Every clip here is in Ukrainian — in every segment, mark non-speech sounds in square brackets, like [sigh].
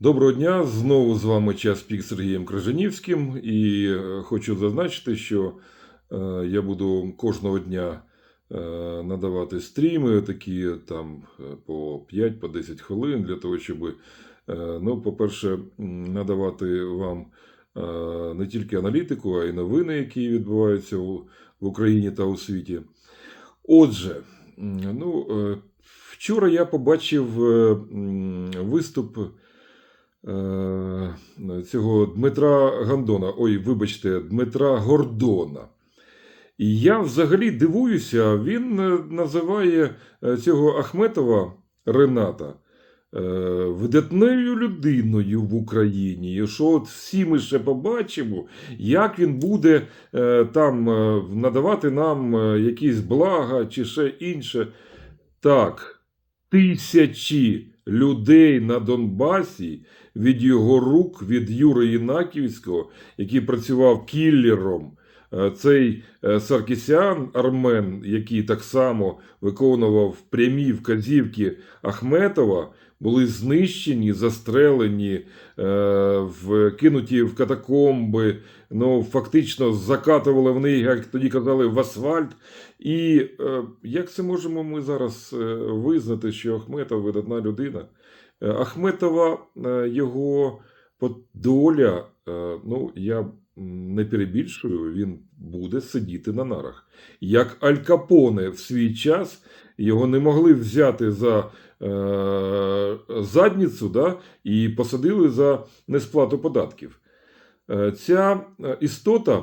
Доброго дня! Знову з вами час пік Сергієм Крижанівським. І е, хочу зазначити, що е, я буду кожного дня е, надавати стріми, такі там по 5-10 хвилин, для того, щоб, ну, по-перше, надавати вам не тільки аналітику, а й новини, які відбуваються в Україні та у світі. Отже, ну, вчора я побачив виступ цього Дмитра Гандона, ой, вибачте, Дмитра Гордона. І я взагалі дивуюся, він е, називає е, цього Ахметова Рената е, видатною людиною в Україні. І що от всі ми ще побачимо, як він буде е, там е, надавати нам е, якісь блага чи ще інше. Так, тисячі людей на Донбасі від його рук, від Юри Єнаківського, який працював кіллером. Е, Цей е, Саркісян Армен, який так само виконував прямі вказівки Ахметова, були знищені, застрелені, е, вкинуті в катакомби, ну, фактично закатували в них, як тоді казали, в асфальт. І е, як це можемо ми зараз е, визнати, що Ахметов видатна людина? Ахметова його доля, ну я не перебільшую, він буде сидіти на нарах. Як Аль Капоне в свій час його не могли взяти за е, задницю да, і посадили за несплату податків. Е, Ця е, істота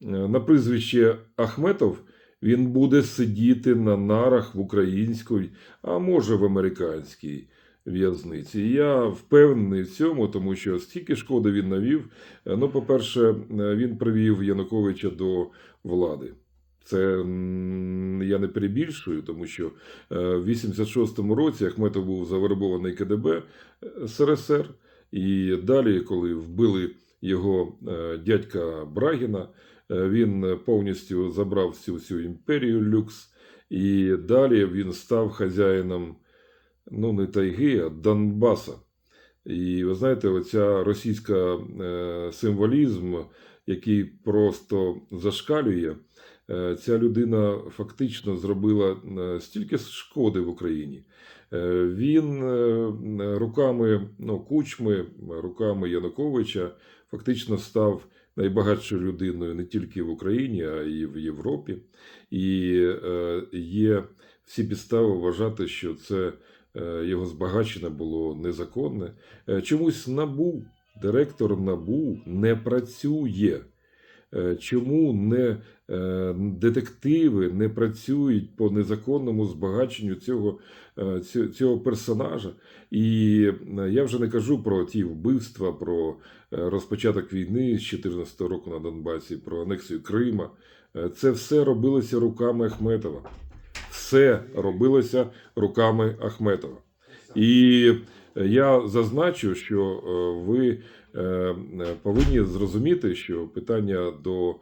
на прізвище Ахметов він буде сидіти на нарах в українській, а може в американській в'язниці. Я впевнений в цьому, тому що стільки шкоди він навів. Ну, по-перше, він привів Януковича до влади. Це я не перебільшую, тому що е, в 86-му році Ахметов був завербований КДБ СРСР. І далі, коли вбили його е, дядька Брагіна, е, він повністю забрав всю всю імперію люкс. І далі він став хазяїном ну, не тайги, а Донбаса. І ви знаєте, оця російська е, символізм, який просто зашкалює, е, ця людина фактично зробила е, стільки шкоди в Україні. Е, Він е, руками ну, кучми, руками Януковича фактично став найбагатшою людиною не тільки в Україні, а й в Європі. І е, є всі підстави вважати, що це е, його збагачення було незаконне. Е, Чомусь НАБУ, директор НАБУ не працює. Е, Чому не е, детективи не працюють по незаконному збагаченню цього, е, цього персонажа? І я вже не кажу про ті вбивства, про розпочаток війни з 2014 року на Донбасі, про анексію Крима. Це все робилося руками Ахметова. Все робилося руками Ахметова. І я зазначу, що е, ви е, повинні зрозуміти, що питання до, е,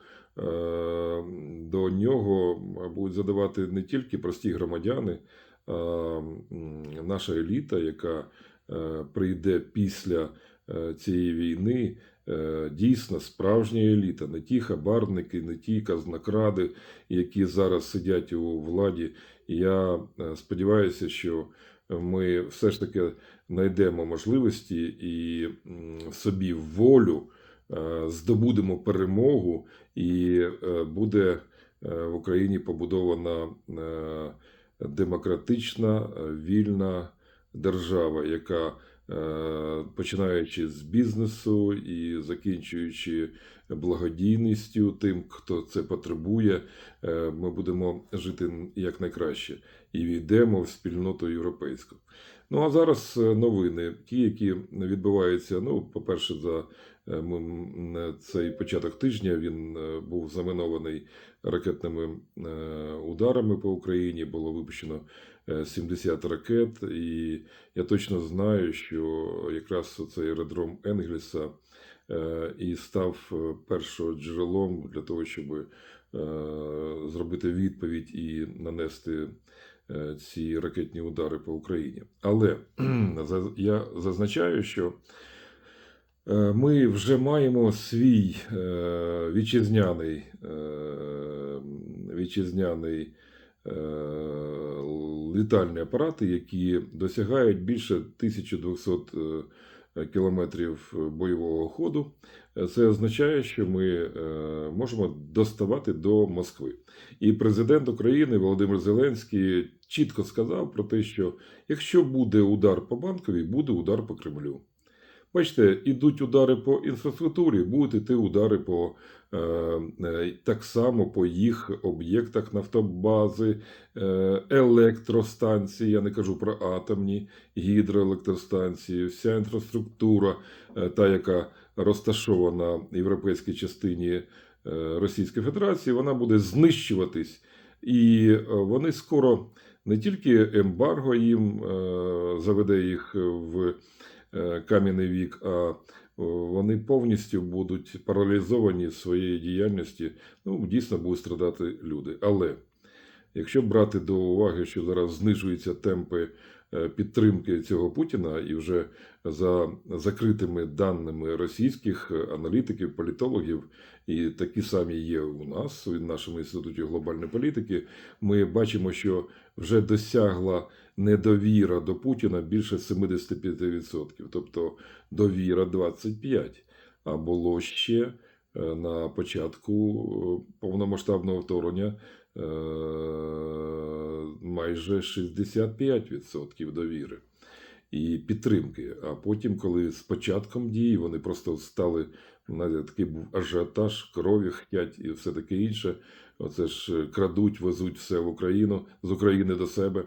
до нього будуть задавати не тільки прості громадяни, а наша еліта, яка прийде після цієї війни. Дійсно, справжня еліта, не ті хабарники, не ті казнокради, які зараз сидять у владі. Я сподіваюся, що ми все ж таки знайдемо можливості і собі волю, е, здобудемо перемогу, і е, буде е, в Україні побудована демократична, вільна держава, яка починаючи з бізнесу і закінчуючи благодійністю тим, хто це потребує, е, ми будемо жити якнайкраще і війдемо в спільноту європейську. Ну а зараз е, новини, ті, які відбуваються. Ну, по-перше, за е, цей початок тижня він е, був заминований ракетними е, ударами по Україні. Було випущено е, 70 ракет, і я точно знаю, що якраз цей аеродром Енгельса е, і став е, першим джерелом для того, щоб е, зробити відповідь і нанести е, ці ракетні удари по Україні. Але [clears throat] я зазначаю, що е, ми вже маємо свій е, вітчизняний, е, вітчизняний е, літальні апарати, які досягають більше 1200 е, кілометрів бойового ходу. Е, Це означає, що ми е, можемо доставати до Москви. І президент України Володимир Зеленський чітко сказав про те, що якщо буде удар по банковій, буде удар по Кремлю. Бачите, ідуть удари по інфраструктурі, будуть іти удари по е, е, так само по їх об'єктах нафтобази, е, електростанції. Я не кажу про атомні гідроелектростанції, вся інфраструктура, е, та яка розташована в європейській частині е, Російської Федерації, вона буде знищуватись, і е, вони скоро не тільки ембарго їм е, заведе їх в кам'яний вік, а вони повністю будуть паралізовані своєї діяльності. Ну, дійсно будуть страдати люди. Але якщо брати до уваги, що зараз знижуються темпи е, підтримки цього Путіна, і вже за закритими даними російських аналітиків, політологів, і такі самі є у нас, в нашому інституті глобальної політики, ми бачимо, що вже досягла недовіра до Путіна більше 75%, тобто довіра 25%. А було ще е, на початку е, повномасштабного вторгнення е, майже 65% довіри і підтримки. А потім, коли з початком дії вони просто стали, знаєте, такий був ажіотаж, крові хтять і все таке інше. Оце ж е, крадуть, везуть все в Україну з України до себе.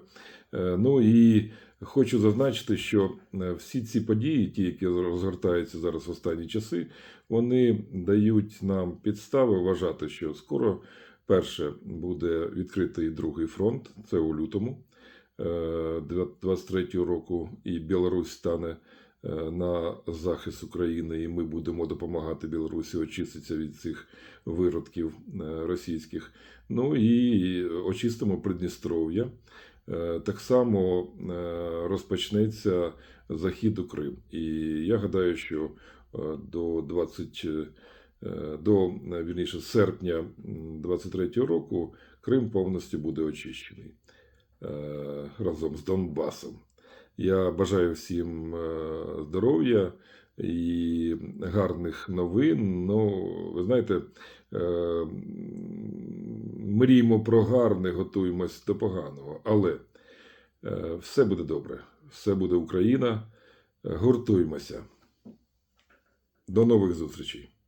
Е, Ну і хочу зазначити, що е, всі ці події, ті, які розгортаються зараз в останні часи, вони дають нам підстави вважати, що скоро перше буде відкритий другий фронт, це у лютому. 23 року і Білорусь стане е, на захист України, і ми будемо допомагати Білорусі очиститися від цих виродків е, російських. Ну і очистимо Придністров'я. Е, Так само е, розпочнеться захід у Крим. І я гадаю, що е, до 20, е, до е, вірніше, серпня 23 року Крим повністю буде очищений е, разом з Донбасом. Я бажаю всім е, здоров'я і гарних новин. Ну, ви знаєте, е, мріємо про гарне, готуємось до поганого. Але е, все буде добре, все буде Україна. Гуртуємося. До нових зустрічей.